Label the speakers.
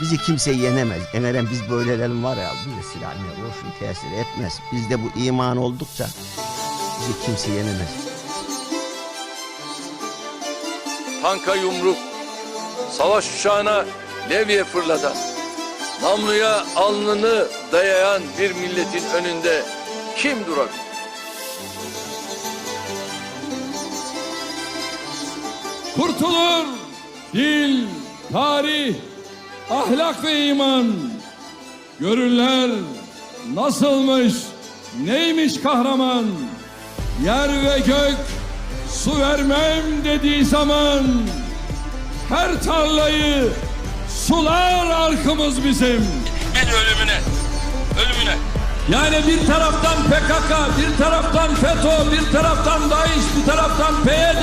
Speaker 1: Bizi kimse yenemez. Emeren biz böylelerin var ya bize silah ne olsun tesir etmez. Bizde bu iman oldukça bizi kimse yenemez.
Speaker 2: tanka yumruk, savaş uçağına levye fırlatan, namluya alnını dayayan bir milletin önünde kim durabilir?
Speaker 3: Kurtulur dil, tarih, ahlak ve iman. Görürler nasılmış, neymiş kahraman. Yer ve gök su vermem dediği zaman her tarlayı sular arkımız bizim.
Speaker 2: Bir ölümüne, ölümüne.
Speaker 3: Yani bir taraftan PKK, bir taraftan FETÖ, bir taraftan DAEŞ, bir taraftan PYD,